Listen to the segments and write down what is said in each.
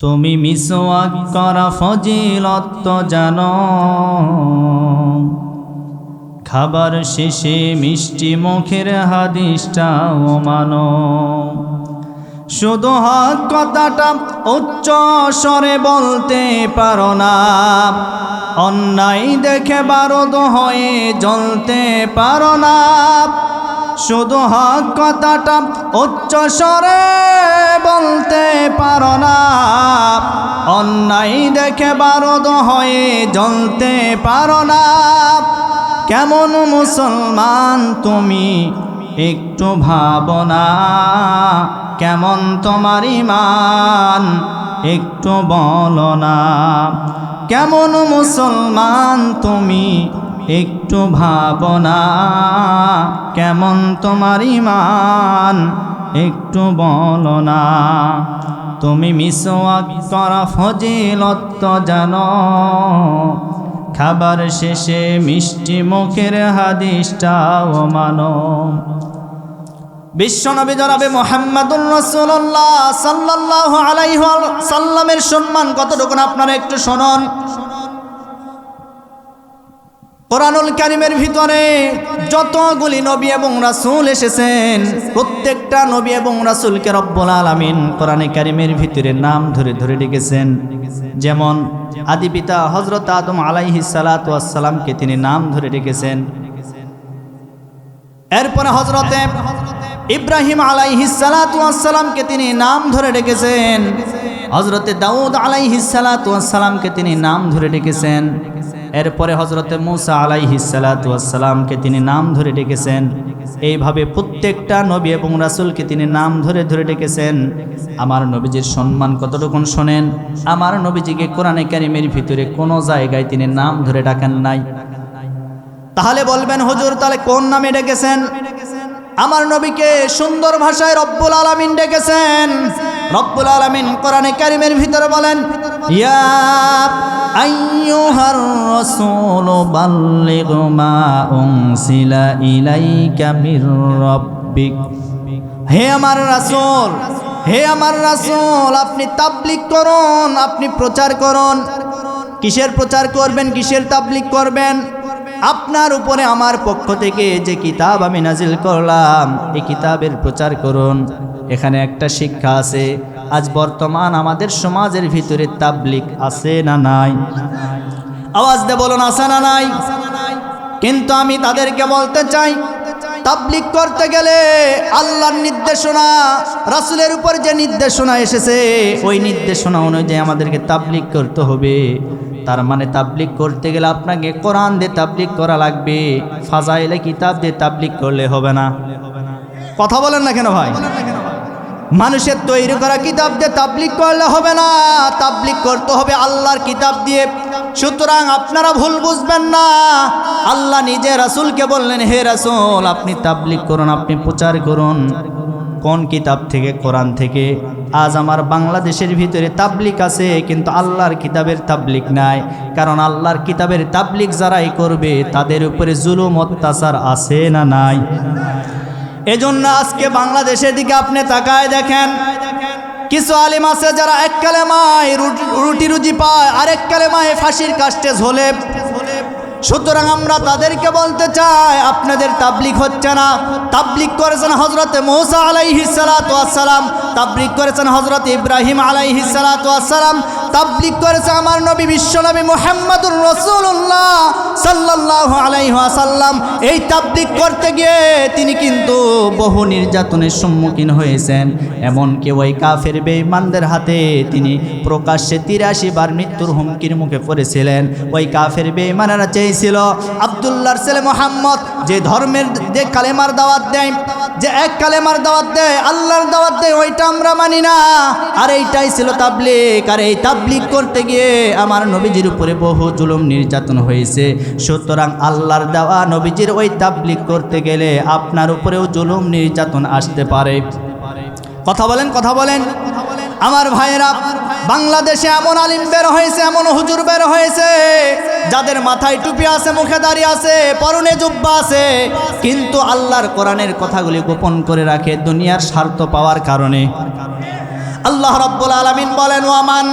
তুমি মিসওয়াক করা ফজিলত জানো। খাবার শেষে মিষ্টি মুখের হাদিসটাও মানো। শুধু হক কথাটা উচ্চ স্বরে বলতে পারো না। অন্যায় দেখে বারদ হয়ে জ্বলতে পারো না। শুধু হক কথাটা উচ্চ স্বরে বলতে পারো না। অন্যায় দেখে বারদ হয়ে জ্বলতে পারো না। কেমন মুসলমান তুমি একটু ভাবনা কেমন তোমার ইমান একটু বলো না। কেমন মুসলমান তুমি একটু ভাবনা, কেমন তোমার ইমান? একটু বলো না, তুমি মিসওয়াক করা ফজিলত জানো? খাবার শেষে মিষ্টি মুখের হাদিসটাও মানো। বিশ্বনবী জনাবে মোহাম্মদুর রসুল্লাহ সাল্লাহ আলাইহ সাল্লামের সম্মান কতটুকু আপনারা একটু শোনন। কোরআনুল কারিমের ভিতরে যতগুলি নবী এবং রাসূল এসেছেন, প্রত্যেকটা নবী এবং রাসূলকে রব্বুল আলামিন কোরআনে কারিমের ভিতরে নাম ধরে ধরে ডেকেছেন। যেমন আদি পিতা হজরত আদম আলাইহিস সালাতু ওয়াসসালামকে তিনি নাম ধরে ডেকেছেন। এরপরে হজরতে ইব্রাহিম আলাইহিস সালাতু ওয়াসসালামকে তিনি নাম ধরে ডেকেছেন। হজরতে দাউদ আলাইহিস সালাতু ওয়াসসালামকে তিনি নাম ধরে ডেকেছেন। এরপরে হজরতে মুসা আলাইহিসালাতামকে তিনি নাম ধরে ডেকেছেন। এইভাবে প্রত্যেকটা নবী এবং রাসুলকে তিনি নাম ধরে ধরে ডেকেছেন। আমার নবীজির সম্মান কতটুকুন শোনেন? আমার নবীজিকে কোরআনে কারিমের ভিতরে কোনো জায়গায় তিনি নাম ধরে ডাকেন নাই। তাহলে বলবেন, হুজুর, তাহলে কোন নামে ডেকেছেন? আমার নবীকে সুন্দর ভাষায় রব্বুল আলামিন ডেকেছেন। রব্বুল আলামিন কোরআনে কারিমের ভিতরে বলেন, ইয়া আইয়ুহার রাসূল বাল্লিগ মা উনসিলা ইলাইকা মির রাব্বিক। হে আমার রাসূল, হে আমার রাসূল, আপনি তাবলিগ করুন, আপনি প্রচার করুন। কিসের প্রচার করবেন, কিসের তাবলিগ করবেন? আপনার উপরে আমার পক্ষ থেকে যে কিতাব আমি নাজিল করলাম, এই কিতাবের প্রচার করুন। এখানে একটা শিক্ষা আছে আজ বর্তমান আমাদের সমাজের ভিতরে তাবলিক আছে না নাই? আওয়াজ দে বলুন, আছে না নাই? কিন্তু আমি তাদেরকে বলতে চাই, তাবলিক করতে গেলে আল্লাহর নির্দেশনা, রাসুলের উপর যে নির্দেশনা এসেছে, ওই নির্দেশনা অনুযায়ী আমাদেরকে তাবলিক করতে হবে। তার মানে তাবলিক করতে গেলে আপনাকে কোরআন দিয়ে তাবলিক করা লাগবে, ফাজাইলে কিতাব দিয়ে তাবলিক করলে হবে না। কথা বলেন না কেন ভাই? মানুষের তৈরি করা কিতাব দিয়ে তাবলিক করলে হবে না। তাবলিক করতে হবে আল্লাহর কিতাব দিয়ে। সুতরাং আপনারা ভুল বুঝবেন না। আল্লাহ নিজে রাসুলকে বললেন, হে রাসুল, আপনি তাবলিক করুন, আপনি প্রচার করুন। কোন কিতাব থেকে? কোরআন থেকে। আজ আমার বাংলাদেশের ভিতরে তাবলিক আছে, কিন্তু আল্লাহর কিতাবের তাবলিক নাই। কারণ আল্লাহর কিতাবের তাবলিক যারাই করবে, তাদের উপরে জুলুম, অত্যাচার আছে না নাই? এজন্য আজকে বাংলাদেশের দিকে আপনি তাকায় দেখেন। কিছু আলিম আছে যারা এক কালেমায় রুটি রুজি পায়, আরেক কালেমায় ফাঁসির কাস্টে ঝোলে। সুতরাং আমরা তাদেরকে বলতে চাই, আপনাদের তাবলিক হচ্ছে না। তাবলিক করেছেন হজরতে মৌসা আলাইহি সালাম তাবলিক করেছেন হজরত ইব্রাহিম আলাইহি সালাম। তাবলিক করেছে আমার নবী বিশ্বনবী মোহাম্মদুর রসুল্লাহ সাল্লাহ আলাইহাসাল্লাম এই তাবলিক করতে গিয়ে তিনি কিন্তু বহু নির্যাতনের সম্মুখীন হয়েছেন। এমনকি ওই কাফের বেঈমানদের হাতে তিনি প্রকাশ্যে তিরাশি বার মৃত্যুর হুমকির মুখে পড়েছিলেন। ওই কাফের বেঈমানেরা চেয়েছিল, আবদুল্লাহর ছেলে মোহাম্মদ যে ধর্মের যে কালেমার দাওয়াত দেয়, যে এক কালেমার দাওয়াত দেয়, আল্লাহর দাওয়াত দেয়, ওইটা আমরা মানি না। আর এইটাই ছিল তাবলিক আর এই তাবলিক করতে গিয়ে আমার নবীজির উপরে বহু জুলুম নির্যাতন হয়েছে। সুতরাং আল্লাহর দেওয়া নবীজির ওই তাবলিক করতে গেলে আপনার উপরেও জুলুম নির্যাতন আসতে পারে। কথা বলেন কথা বলেন। আমার ভাইয়েরা, বাংলাদেশে এমন আলিম বের হয়েছে, এমন হুজুর বের হয়েছে যাদের মাথায় টুপি আছে, মুখে দাঁড়িয়ে আছে, পরনে জুব্বা আছে, কিন্তু আল্লাহর কোরআনের কথাগুলি গোপন করে রাখে দুনিয়ার স্বার্থ পাওয়ার কারণে। আল্লাহ রব্বুল আলামিন বলেন, ওয়ামান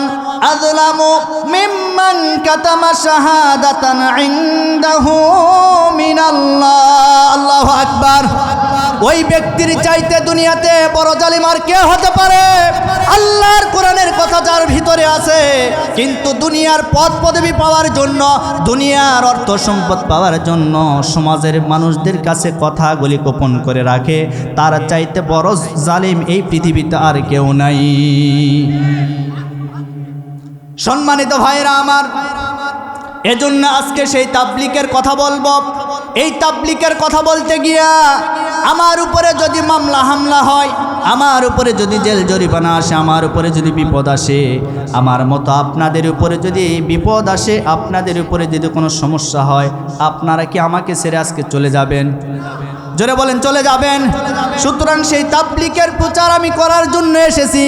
আযলামু মিম্মান কাতামা শাহাদাতান ইনদাহু মিনাল্লাহ। আল্লাহু আকবার। ওই ব্যক্তির চাইতে দুনিয়াতে বড় জালিম আর কে হতে পারে? আল্লাহর কোরআনের কথা যার ভিতরে আছে, কিন্তু দুনিয়ার পদ পদবি পাওয়ার জন্য, দুনিয়ার অর্থ সম্পদ পাওয়ার জন্য সমাজের মানুষদের কাছে কথাগুলি গোপন করে রাখে। তার চাইতে বড় জালিম এই পৃথিবীতে আর কেউ নাই। সম্মানিত ভাইরা আমার এজন্য আজকে সেই তাবলিকের কথা বলব। এই তাবলিকের কথা বলতে গিয়া আমার উপরে যদি মামলা হামলা হয়, আমার উপরে যদি জেল জরিমানা আসে, আমার উপরে যদি বিপদ আসে, আমার মতো আপনাদের উপরে যদি বিপদ আসে, আপনাদের উপরে যদি কোনো সমস্যা হয়, আপনারা কি আমাকে ছেড়ে আজকে চলে যাবেন? জোরে বলেন, চলে যাবেন। সুতরাং সেই তাবলিকের প্রচার আমি করার জন্য এসেছি।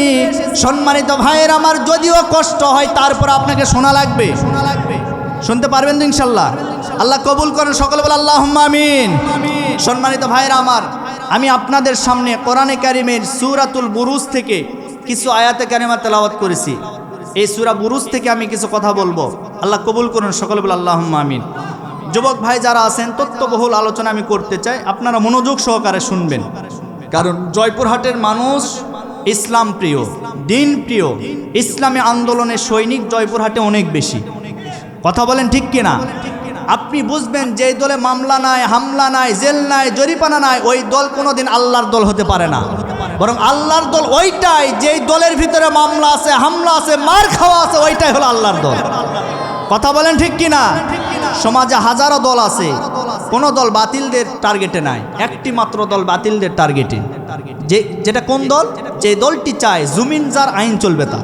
সম্মানিত ভাইয়ের, আমার যদিও কষ্ট হয়, তারপর আপনাকে শোনা লাগবে শোনা লাগবে। শুনতে পারবেন তো ইনশাল্লাহ? আল্লাহ কবুল করেন সকলে বলে আল্লাহ আমিন। সম্মানিত ভাইরা আমার, আমি আপনাদের সামনে কোরআনে কারিমের সুরাতুল বুরুজ থেকে কিছু আয়াতে কারিমা তেলাওয়াত করেছি। এই সুরা বুরুজ থেকে আমি কিছু কথা বলব। আল্লাহ কবুল করুন, সকলে বলে আল্লাহ আমিন। যুবক ভাই যারা আছেন তত্ত্ববহুল আলোচনা আমি করতে চাই, আপনারা মনোযোগ সহকারে শুনবেন। কারণ জয়পুরহাটের মানুষ ইসলাম প্রিয়, দিন প্রিয়। ইসলামী আন্দোলনের সৈনিক জয়পুরহাটে অনেক বেশি। কথা বলেন ঠিক কিনা? আপনি বুঝবেন যে দলে মামলা নাই, হামলা নাই, জেল নাই জরিপানা নাই, ওই দল কোনোদিন আল্লাহর দল হতে পারে না। বরং আল্লাহর দল ওইটাই, যেই দলের ভিতরে মামলা আছে, হামলা আছে, মার খাওয়া আছে, ওইটাই হলো আল্লাহর দল। কথা বলেন ঠিক কিনা? সমাজে হাজারো দল আছে, কোনো দল বাতিলদের টার্গেটে নাই, একটি মাত্র দল বাতিলদের টার্গেটে যে, যেটা কোন দল? যে দলটি চায় জমিন যার আইন চলবে তা।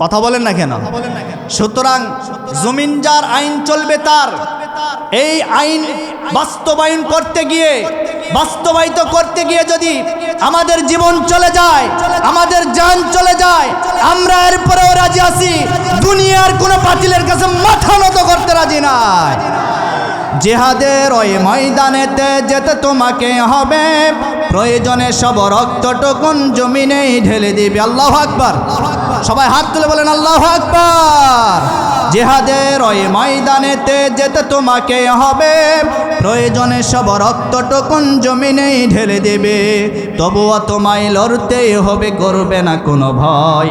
কথা বলেন না কেন? সুতরাং জমিন যার আইন চলবে তার এই আইন বাস্তবায়ন করতে গিয়ে বাস্তবায়িত করতে গিয়ে যদি আমাদের জীবন চলে যায় আমাদের যান চলে যায় আমরা এরপরেও রাজি আছি দুনিয়ার কোনো বাতিলের কাছে মাথা নত করতে রাজি নাই। জেহাদের ওই ময়দানেতে যেতে তোমাকে হবে। প্রয়োজনে সব রক্তটুকুন জমিনেই ঢেলে দিবে। আল্লাহ আকবার। সবাই হাত তুলে বলেন, আল্লাহ আকবার। জেহাদের ওই ময়দানেতে যেতে তোমাকে হবে। প্রয়োজনে সব রক্তটুকুন জমিনেই ঢেলে দেবে। তবুও তোমায় লড়তেই হবে করবে না কোনো ভয়।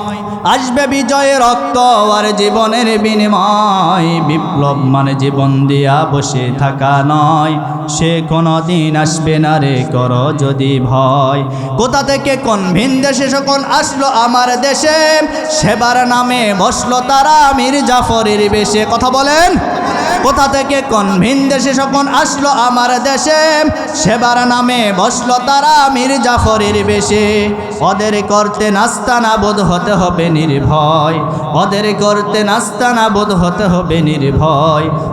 আসবে বিজয় রক্ত আর জীবনের বিনিময়। বিপ্লব মানে জীবন দিয়া বসে থাকা নয়। সে কোনো দিন আসবে না রে, কর যদি ভয়। কোথা থেকে কোন ভিন দেশে সকল আসলো আমার দেশে? সেবার নামে বসল তারা মীর জাফরের বেশে। কথা বলেন। কোথা থেকে কোন ভিন দেশে সকল আসলো আমার দেশে? সেবার নামে বসল তারা মীর জাফরের বেশে। ওদের করতে নাস্তানা বোধ হতে হবে নির্ভয়। ওদের করতে নাস্তানা বোধ হতে হবে নির্ভয়।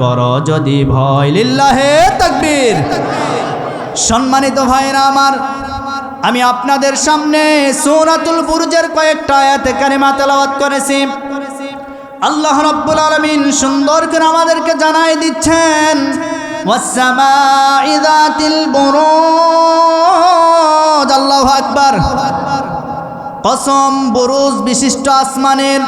কর যদি ভয় লিল্লাহে তাকবীর। সম্মানিত ভাইরা আমার, আমি আপনাদের সামনে সৌরাতুল বুরুজের কয়েকটা আয়াতে কারিমা তেলাওয়াত করেছি। আল্লাহ রাব্বুল আলামিন সুন্দর করে আমাদেরকে জানাই দিচ্ছেন আল্লাহু আকবার। কসম বুরুজ বিশিষ্ট আসমানের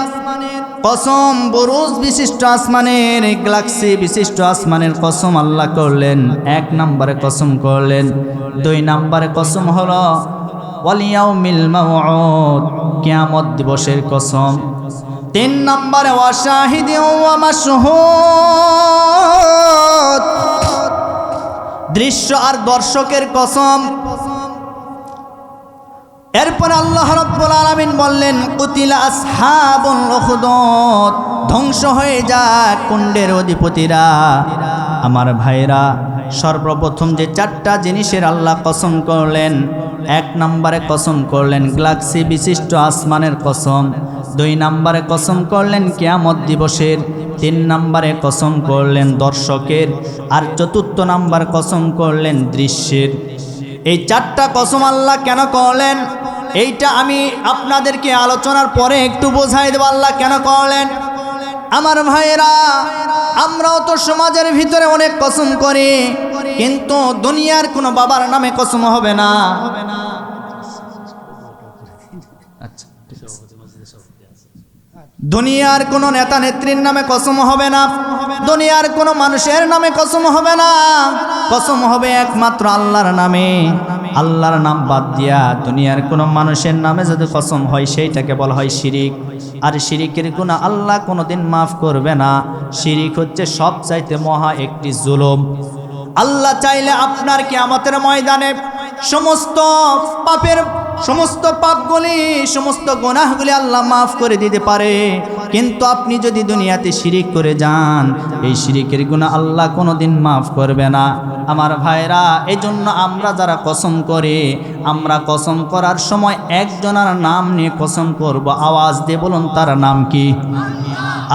কসম, বুরুজ বিশিষ্ট আসমানের, গ্যালাক্সি বিশিষ্ট আসমানের কসম আল্লাহ করলেন, এক নম্বরে কসম করলেন, দুই নম্বরে কসম হল ওয়ালিয়াও মিল মাউদ কিয়ামত দিবসের কসম। তিন নম্বরে দৃশ্য আর দর্শকের কসম এরপর আল্লাহ রব্বুল আলামিন বললেন, কুতিলা আসহাবুল উখদুদ ধ্বংস হয়ে যাক কুণ্ডের অধিপতিরা। আমার ভাইরা, সর্বপ্রথম যে চারটা জিনিসের আল্লাহ কসম করলেন, এক নম্বরে কসম করলেন গ্লাক্সি বিশিষ্ট আসমানের কসম, দুই নম্বরে কসম করলেন কেয়ামত দিবসের, তিন নম্বরে কসম করলেন দর্শকের, আর চতুর্থ নাম্বার কসম করলেন দৃশ্যের। এই চারটা কসম আল্লাহ কেন করলেন? এইটা আমি আপনাদেরকে আলোচনার পরে একটু বোঝাই দেব, আল্লাহ কেন করলেন? আমার ভাইয়েরা, আমরাও তো সমাজের ভিতরে অনেক কসম করি, কিন্তু দুনিয়ার কোনো বাবার নামে কসম হবে না। আচ্ছা। দুনিয়ার কোনো নেতা নেত্রীর নামে কসম হবে না, দুনিয়ার কোনো মানুষের নামে কসম হবে না, কসম হবে একমাত্র আল্লাহর নামে। আল্লাহর নাম বাদ দিয়া দুনিয়ার কোনো মানুষের নামে যদি কসম হয়, সেইটাকে বলা হয় শিরিক। আর শিরিকের গুণা আল্লাহ কোনোদিন মাফ করবে না। শিরিক হচ্ছে সব চাইতে মহা একটি জুলুম। আল্লাহ চাইলে আপনার কি আমাদের ময়দানে সমস্ত পাপের সমস্ত পাপগুলি, সমস্ত গোনাহগুলি আল্লাহ মাফ করে দিতে পারে। কিন্তু আপনি যদি দুনিয়াতে শিরিক করে যান, এই শিরিকের গুণা আল্লাহ কোনোদিন মাফ করবে না। আমার ভাইরা এই জন্য আমরা যারা কসম করে, আমরা কসম করার সময় একজনের নাম নিয়ে কসম করব। আওয়াজ দিয়ে বলুন, তার নাম কি?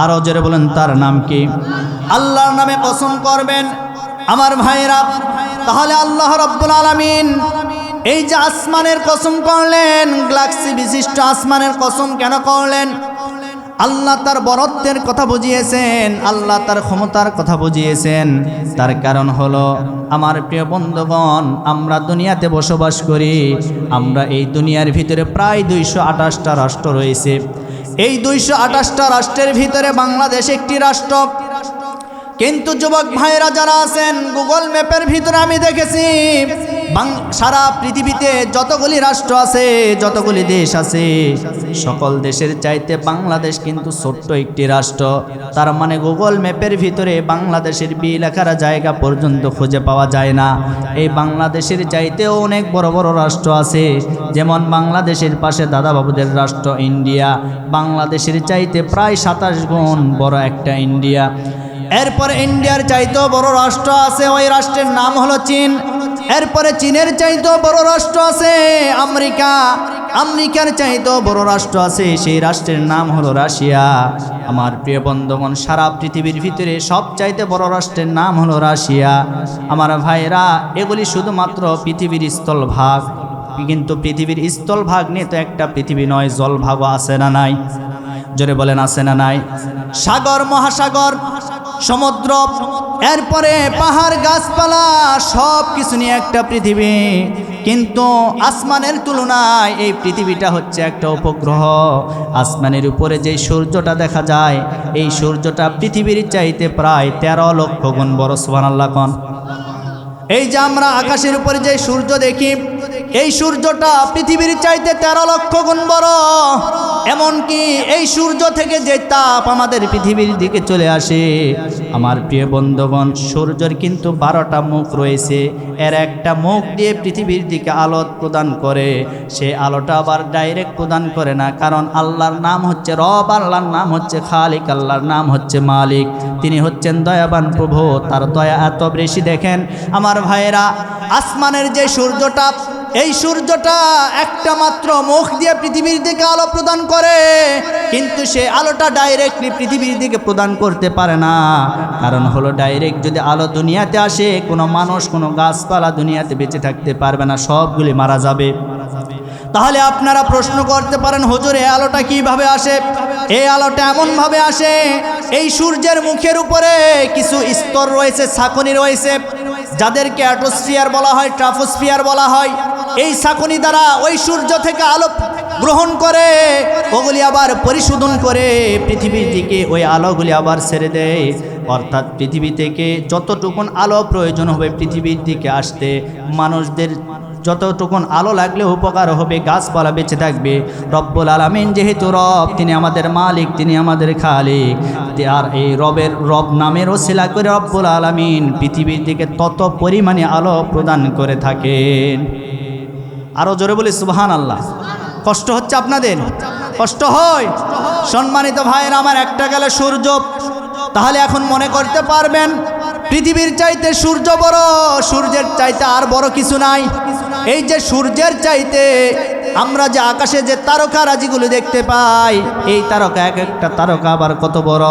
আরও জোরে বলুন, তার নাম কি? আল্লাহর নামে কসম করবেন। আমার ভাইরা তাহলে আল্লাহ রব্বুল আলামিন এই যে আসমানের কসম করলেন গ্লাক্সি বিশিষ্ট আসমানের কসম কেন করলেন? আল্লাহ তার বরত্বের কথা বুঝিয়েছেন, আল্লাহ তার ক্ষমতার কথা বুঝিয়েছেন। তার কারণ হলো, আমার প্রিয় বন্ধুগণ, আমরা দুনিয়াতে বসবাস করি, আমরা এই দুনিয়ার ভিতরে প্রায় দুইশো আঠাশটা রাষ্ট্র রয়েছে। এই দুইশো আঠাশটা রাষ্ট্রের ভিতরে বাংলাদেশ একটি রাষ্ট্র। কিন্তু যুবক ভাইরা যারা আছেন গুগল ম্যাপের ভিতরে আমি দেখেছি সারা পৃথিবীতে যতগুলি রাষ্ট্র আছে, যতগুলি দেশ আছে, সকল দেশের চাইতে বাংলাদেশ কিন্তু ছোট্ট একটি রাষ্ট্র। তার মানে গুগল ম্যাপের ভিতরে বাংলাদেশের বি লেখার জায়গা পর্যন্ত খুঁজে পাওয়া যায় না। এই বাংলাদেশের চাইতেও অনেক বড় বড় রাষ্ট্র আছে, যেমন বাংলাদেশের পাশে দাদাবাবুদের রাষ্ট্র ইন্ডিয়া, বাংলাদেশের চাইতে প্রায় সাতাশ গুণ বড় একটা ইন্ডিয়া। এরপরে ইন্ডিয়ার চাইতেও বড় রাষ্ট্র আছে, ওই রাষ্ট্রের নাম হলো চীন। এরপরে চীনের চাইতেও বড় রাষ্ট্র আছে, আমেরিকা। আমেরিকার চাইতেও বড় রাষ্ট্র আছে, সেই রাষ্ট্রের নাম হলো রাশিয়া। আমার প্রিয় বন্ধুগণ, সারা পৃথিবীর ভিতরে সব চাইতে বড় রাষ্ট্রের নাম হলো রাশিয়া। আমার ভাইরা এগুলি শুধুমাত্র পৃথিবীর স্থলভাগ। কিন্তু পৃথিবীর স্থলভাগ নিয়ে তো একটা পৃথিবী নয়, জলভাগও আছে না নাই? জোরে বলেন, আছে না নাই? সাগর, মহাসাগর। সমুদ্র, এরপরে পাহাড়, গাছপালা সব কিছু নিয়ে একটা পৃথিবী। কিন্তু আসমানের তুলনায় এই পৃথিবীটা হচ্ছে একটা উপগ্রহ। আসমানের উপরে যে সূর্যটা দেখা যায়, এই সূর্যটা পৃথিবীর চাইতে প্রায় তেরো লক্ষ গুণ বড় সোহান আল্লাহ এই যে আমরা আকাশের উপরে যে সূর্য দেখি এই সূর্যটা পৃথিবীর চাইতে তেরো লক্ষ গুণ বড়। এমনকি এই সূর্য থেকে যে তাপ আমাদের পৃথিবীর দিকে চলে আসে। আমার প্রিয় বন্ধুগণ, সূর্যের কিন্তু বারোটা মুখ রয়েছে। এর একটা মুখ দিয়ে পৃথিবীর দিকে আলো প্রদান করে। সে আলোটা আবার ডাইরেক্ট প্রদান করে না, কারণ আল্লাহর নাম হচ্ছে রব, আল্লাহর নাম হচ্ছে খালিক, আল্লাহর নাম হচ্ছে মালিক। তিনি হচ্ছেন দয়াবান প্রভু, তার দয়া এত বেশি দেখেন। আমার ভাইয়েরা, আসমানের যে সূর্যটা এই সূর্যটা একটা মাত্র মুখ দিয়ে পৃথিবীর দিকে আলো প্রদান করে, কিন্তু সে আলোটা ডাইরেক্টলি পৃথিবীর দিকে প্রদান করতে পারে না। কারণ হলো ডাইরেক্ট যদি আলো দুনিয়াতে আসে, কোনো মানুষ, কোনো গাছপালা দুনিয়াতে বেঁচে থাকতে পারবে না, সবগুলি মারা যাবে। তাহলে আপনারা প্রশ্ন করতে পারেন, হুজুর, এই আলোটা কীভাবে আসে? এই আলোটা এমনভাবে আসে, এই সূর্যের মুখের উপরে কিছু স্তর রয়েছে, ছাকনি রয়েছে, যাদেরকে অ্যাটোস্ফিয়ার বলা হয়, ট্রাফোস্ফিয়ার বলা হয়। এই ছাকনি দ্বারা ওই সূর্য থেকে আলো গ্রহণ করে, ওগুলি আবার পরিশোধন করে পৃথিবীর দিকে ওই আলোগুলি আবার ছেড়ে দেয়। অর্থাৎ পৃথিবী থেকে যতটুকুন আলো প্রয়োজন হবে পৃথিবীর দিকে আসতে, মানুষদের যতটুকুন আলো লাগলে উপকার হবে, গাছপালা বেঁচে থাকবে। রব্বুল আলমিন যেহেতু রব, তিনি আমাদের মালিক, তিনি আমাদের খালিক আর এই রবের রব নামের ওসিলা করে রব্বুল আলমিন পৃথিবীর দিকে তত পরিমাণে আলো প্রদান করে থাকেন। আরও জোরে বলি সুবহান আল্লাহ কষ্ট হচ্ছে আপনাদের? কষ্ট হয়? সম্মানিত ভাইয়ের, আমার একটা গেলে সূর্য। তাহলে এখন মনে করতে পারবেন, পৃথিবীর চাইতে সূর্য বড়, সূর্যের চাইতে আর বড় কিছু নাই। এই যে সূর্যের চাইতে আমরা যে আকাশে যে তারকারাজিগুলো দেখতে পাই, এই তারকা এক একটা তারকা আবার কত বড়?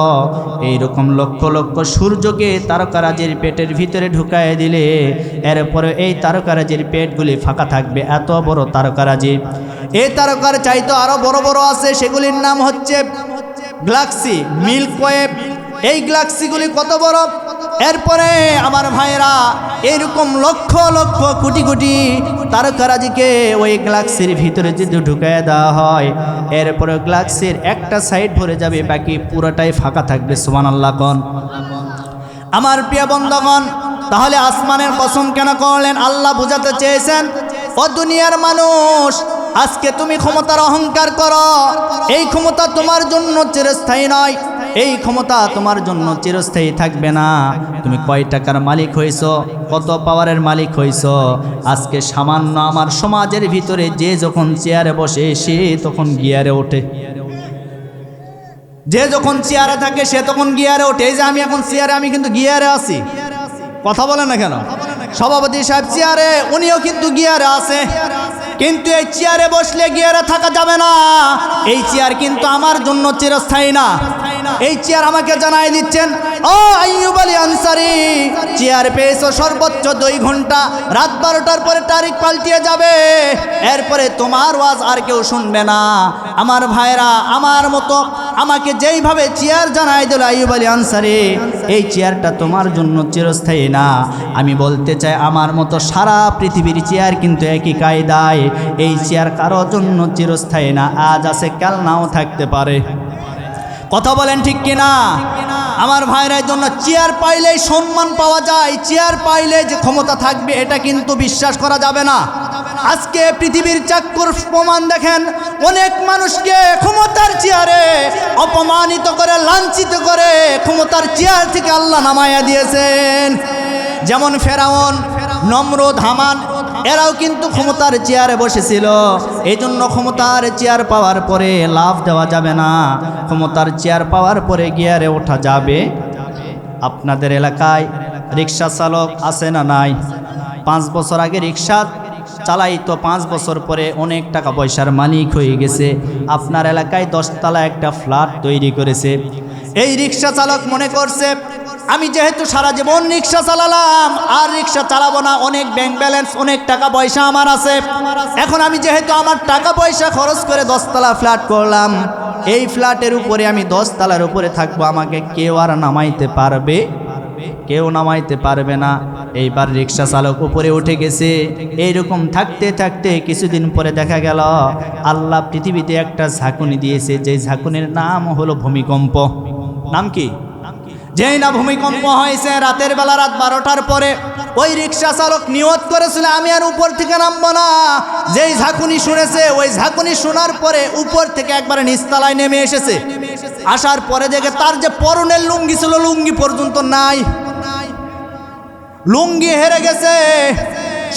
এই রকম লক্ষ লক্ষ সূর্যকে তারকারাজির পেটের ভিতরে ঢুকায় দিলে, এরপরে এই তারকারাজির পেটগুলি ফাঁকা থাকবে। এত বড় তারকারাজি এই তারকার চাইতে আরও বড় বড় আছে, সেগুলির নাম হচ্ছে গ্লাক্সি মিল্কওয়েভ এই গ্লাক্সিগুলি কত বড়? এরপরে আমার ভাইয়েরা এরকম লক্ষ লক্ষ কোটি কোটি তারকারাজিকে ওই গ্লাক্সির ভিতরে যদি ঢুকায় দেওয়া হয়, এরপরে গ্লাক্সির একটা সাইড ভরে যাবে, বাকি পুরোটাই ফাঁকা থাকবে সুমান কন। আমার প্রিয় বন্ধগণ, তাহলে আসমানের কসম কেন করলেন? আল্লাহ বুঝাতে চেয়েছেন, ও দুনিয়ার মানুষ, আজকে তুমি ক্ষমতার অহংকার করো। এই ক্ষমতা তোমার জন্য চিরস্থায়ী নয় এই ক্ষমতা তোমার জন্য চিরস্থায়ী থাকবে না। তুমি কয় টাকার মালিক হয়েছ? কত পাওয়ারের মালিক হয়েছ? আজকে সামান্য আমার সমাজের ভিতরে যে যখন চেয়ারে বসে, সে তখন গিয়ারে ওঠে। যে যখন চেয়ারে থাকে, সে তখন গিয়ারে ওঠে। এই যে আমি এখন চেয়ারে, আমি কিন্তু গিয়ারে আছি। কথা বলে না কেন? সভাপতি সাহেব চেয়ারে, উনিও কিন্তু গিয়ারে আছে। কিন্তু এই চেয়ারে বসলে গিয়ারে থাকা যাবে না। এই চেয়ার কিন্তু আমার জন্য চিরস্থায়ী না। এই চেয়ার আমাকে জানাই দিচ্ছেন, ও আইয়ুব আলী আনসারি, চেয়ার পেয়েছ সর্বোচ্চ দুই ঘণ্টা। রাত বারোটার পরে তারিখ পাল্টিয়ে যাবে। এরপরে তোমার ওয়াজ আর কেউ শুনবে না। আমার ভাইরা আমার মতো আমাকে যেইভাবে চেয়ার জানাই দিল আইয়ুব আলী আনসারি, এই চেয়ারটা তোমার জন্য চিরস্থায়ী না। আমি বলতে চাই, আমার মতো সারা পৃথিবীর চেয়ার কিন্তু একই কায়দায়। এই চেয়ার কারও জন্য চিরস্থায়ী না। আজ আছে, কাল নাও থাকতে পারে। কথা বলেন ঠিক কিনা? আমার ভাইরা জন্য চেয়ার পাইলেই সম্মান পাওয়া যায়, চেয়ার পাইলে যে ক্ষমতা থাকবে, এটা কিন্তু বিশ্বাস করা যাবে না। আজকে পৃথিবীর চাক্ষুর প্রমাণ দেখেন, অনেক মানুষকে ক্ষমতার চেয়ারে অপমানিত করে, লাঞ্ছিত করে ক্ষমতার চেয়ার থেকে আল্লাহ নামায়া দিয়েছেন। যেমন ফেরাউন, নম্রদ, হামান এরাও কিন্তু ক্ষমতার চেয়ারে বসেছিল। এই জন্য ক্ষমতার চেয়ার পাওয়ার পরে লাভ দেওয়া যাবে না। ক্ষমতার চেয়ার পাওয়ার পরে গিয়ারে ওঠা যাবে। আপনাদের এলাকায় রিক্সা চালক আছে না নাই? পাঁচ বছর আগে রিক্সা চালাই তো পাঁচ বছর পরে অনেক টাকা পয়সার মালিক হয়ে গেছে। আপনার এলাকায় দশতলা একটা ফ্ল্যাট তৈরি করেছে। এই রিক্সা চালক মনে করছে আমি যেহেতু সারা জীবন রিক্সা চালালাম, আর রিক্সা চালাবো না, অনেক ব্যাংক ব্যালেন্স অনেক টাকা পয়সা আমার আছে। এখন আমি যেহেতু আমার টাকা পয়সা খরচ করে দশতলা ফ্ল্যাট করলাম, এই ফ্ল্যাটের উপরে আমি দশতলার উপরে থাকব, আমাকে কেউ আর নামাইতে পারবে? কেউ নামাইতে পারবে না। এইবার রিক্সা চালক উপরে উঠে গেছে। এইরকম থাকতে থাকতে কিছুদিন পরে দেখা গেল, আল্লাহ পৃথিবীতে একটা ঝাঁকুনি দিয়েছে, যে ঝাঁকুনির নাম হলো ভূমিকম্প। নাম কি? যেই না ভূমিকম্প হয়েছে, রাতের বেলা রাত বারোটার পরে ওই রিক্সা চালক নিয়ত করেছিল, আমি আর উপর থেকে নামবো না। যেই ঝাঁকুনি শুনেছে, ওই ঝাঁকুনি শোনার পরে উপর থেকে একবারে নিস্তালায় নেমে এসেছে। আসার পরে দেখে তার যে পরনের লুঙ্গি ছিল, লুঙ্গি পর্যন্ত নাই। লুঙ্গি হেরে গেছে।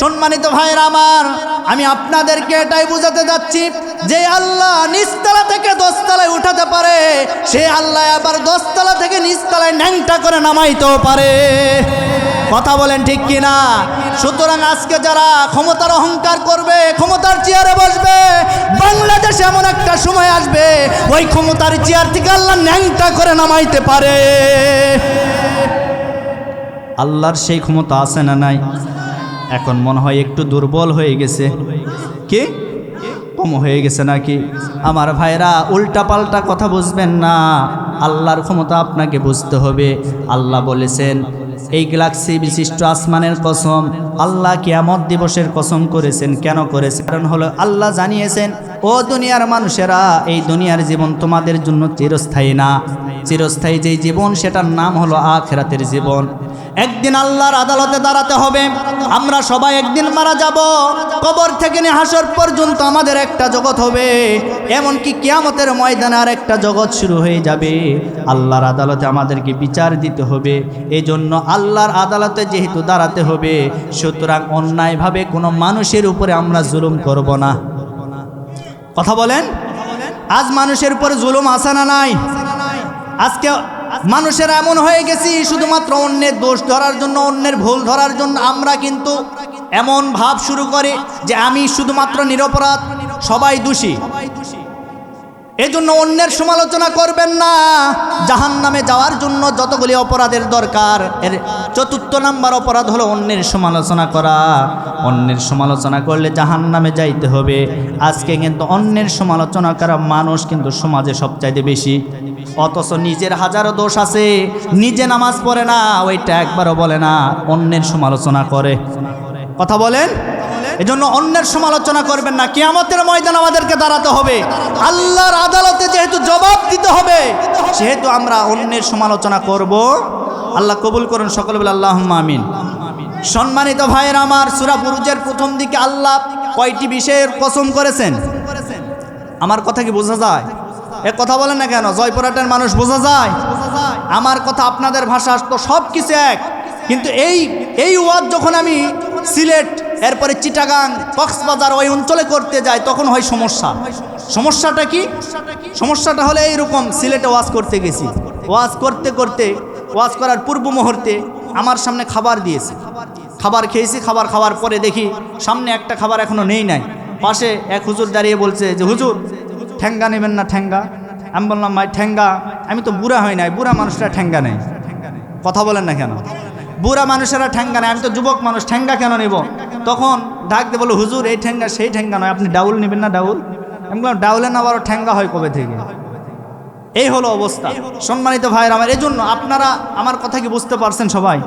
সম্মানিত ভাইয়ের আমার, আমি আপনাদেরকে এটাই বুঝাতে যাচ্ছি যে আল্লাহ নিচতলা থেকে দশতলায় উঠাতে পারে, সে আল্লাহ আবার দশতলা থেকে নিচতলায় ন্যাংটা করে নামাইতেও পারে। কথা বলেন ঠিক কিনা? সুতরাং আজকে যারা ক্ষমতার অহংকার করবে, ক্ষমতার চেয়ারে বসবে, বাংলাদেশে এমন একটা সময় আসবে, ওই ক্ষমতার চেয়ার থেকে আল্লাহ ন্যাংটা করে নামাইতে পারে। আল্লাহর সেই ক্ষমতা আছে না নাই? এখন মনে হয় একটু দুর্বল হয়ে গেছে। কি? কম হয়ে গেছে নাকি? আমার ভাইরা উল্টা পাল্টা কথা বুঝবেন না। আল্লাহর ক্ষমতা আপনাকে বুঝতে হবে। আল্লাহ বলেছেন, এই গ্যালাক্সি বিশিষ্ট আসমানের কসম, আল্লাহ কিয়ামত দিবসের কসম করেছেন। কেন করেছেন? কারণ হলো আল্লাহ জানিয়েছেন, ও দুনিয়ার মানুষেরা, এই দুনিয়ার জীবন তোমাদের জন্য চিরস্থায়ী না। চিরস্থায়ী যেই জীবন, সেটার নাম হলো আখেরাতের জীবন। একদিন আল্লাহর আদালতে দাঁড়াতে হবে। আমরা সবাই একদিন মারা যাব। কবর থেকে নিয়ে হাসর পর্যন্ত আমাদের একটা জগৎ হবে। এমনকি কিয়ামতের ময়দানে আর একটা জগৎ শুরু হয়ে যাবে। আল্লাহর আদালতে আমাদেরকে বিচার দিতে হবে। এই জন্য আল্লাহর আদালতে যেহেতু দাঁড়াতে হবে, সুতরাং অন্যায়ভাবে কোনো মানুষের উপরে আমরা জুলুম করব না। কথা বলেন? আজ মানুষের উপরে জুলুম আসে না নাই? আজকে মানুষের এমন হয়ে গেছি, শুধুমাত্র অন্যের দোষ ধরার জন্য, অন্যের ভুল ধরার জন্য আমরা কিন্তু এমন ভাব শুরু করে যে আমি শুধুমাত্র নিরপরাধ, সবাই দোষী। এজন্য অন্যের সমালোচনা করবেন না। জাহান নামে যাওয়ার জন্য যতগুলি অপরাধের দরকার, এর চতুর্থ নাম্বার অপরাধ হলো অন্যের সমালোচনা করা। অন্যের সমালোচনা করলে জাহান নামে যাইতে হবে। আজকে কিন্তু অন্যের সমালোচনা করা মানুষ কিন্তু সমাজে সবচাইতে বেশি। অথচ নিজের হাজারো দোষ আছে, নিজে নামাজ পড়ে না, ওইটা একবারও বলে না, অন্যের সমালোচনা করে। কথা বলেন? এজন্য অন্যের সমালোচনা করবেন না, কিয়ামতের ময়দান আমাদেরকে দাঁড়াতে হবে। আল্লাহর আদালতে যেহেতু জবাব দিতে হবে, সেহেতু আমরা অন্যের সমালোচনা করব। আল্লাহ কবুল করুন সকল বলে আল্লাহ আমিন। সম্মানিত ভাইয়ের আমার, সুরা বুরুজের প্রথম দিকে আল্লাহ কয়টি বিষয়ের কসম করেছেন? আমার কথা কি বোঝা যায়? এ কথা বলেন না কেন? জয়পুরহাটের মানুষ বোঝা যায়, আমার কথা আপনাদের ভাষা তো সব কিছু এক। কিন্তু এই এই ওয়াজ যখন আমি সিলেট, এরপরে চিটাগাং, কক্সবাজার ওই অঞ্চলে করতে যাই, তখন হয় সমস্যা। সমস্যাটা কি? সমস্যাটা হলে এইরকম, সিলেটে ওয়াজ করতে গেছি। ওয়াজ করতে করতে, ওয়াজ করার পূর্ব মুহূর্তে আমার সামনে খাবার দিয়েছে। খাবার খেয়েছি, খাবার খাওয়ার পরে দেখি সামনে একটা খাবার এখনও নেই নাই। পাশে এক হুজুর দাঁড়িয়ে বলছে যে, হুজুর ঠ্যাঙ্গা নেবেন না ঠ্যাঙ্গা আমি বললাম, ভাই ঠ্যাঙ্গা আমি তো বুড়া হই নাই, বুড়া মানুষরা ঠ্যাঙ্গা নেই। কথা বলেন না কেন? বুড়া মানুষেরা ঠ্যাঙ্গা নেয় আমি তো যুবক মানুষ ঠ্যাঙ্গা কেন নেব? তখন ডাক দিয়ে বলো হুজুর, এই ঠ্যাঙ্গা সেই ঠ্যাঙ্গা নয়, আপনি ডাউল নেবেন না ডাউল? আমি বললাম, ডাউলে না আবারও ঠ্যাঙ্গা হয় কবে থেকে? এই হলো অবস্থা। সম্মানিত ভাইয়ের আমার এই জন্য আপনারা আমার কথা কি বুঝতে পারছেন সবাই?